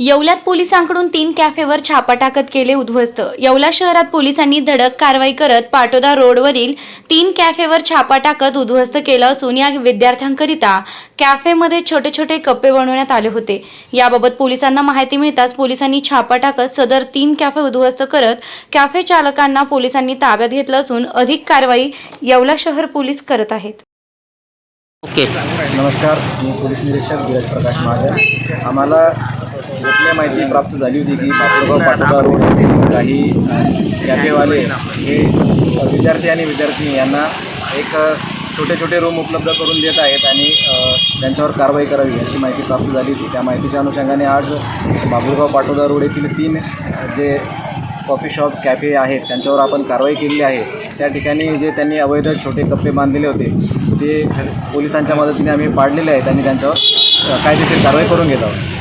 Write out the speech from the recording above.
येवल्यात पोलिसांकडून तीन कॅफेवर छापा टाकत केले उद्ध्वस्त. येवला शहरात पोलिसांनी धडक कारवाई करत पाटोदा रोडवरील तीन कॅफेवर छापा टाकत उद्ध्वस्त केलं असून या विद्यार्थ्यांकरिता कॅफेमध्ये छोटे छोटे कप्पे बनवण्यात आले होते. याबाबत पोलिसांना माहिती मिळताच पोलिसांनी छापा टाकत सदर तीन कॅफे उद्ध्वस्त करत कॅफे चालकांना पोलिसांनी ताब्यात घेतलं असून अधिक कारवाई येवला शहर पोलीस करत आहेत. ओके. नमस्कार मी पोलीस निरीक्षक धीरज प्रकाश महाजन आम्हाला कुठल्या माहिती प्राप्त झाली होती की बापूरगाव पाटोदा रोड काही कॅफेवाले हे विद्यार्थी आणि विद्यार्थिनी यांना एक छोटे छोटे रूम उपलब्ध करून देत आहेत आणि त्यांच्यावर कारवाई करावी अशी माहिती प्राप्त झाली होती. त्या माहितीच्या अनुषंगाने आज बाबुळगाव पाटोदा रोड येथील तीन जे कॉफी शॉप कॅफे आहेत त्यांच्यावर आपण कारवाई केलेली आहे. त्या ठिकाणी जे त्यांनी अवैध छोटे कप्पे बांधलेले होते ते पोलिसांच्या मदतीने आम्ही पाडलेले आहेत आणि त्यांच्यावर कायदेशीर कारवाई करून घेत आहोत.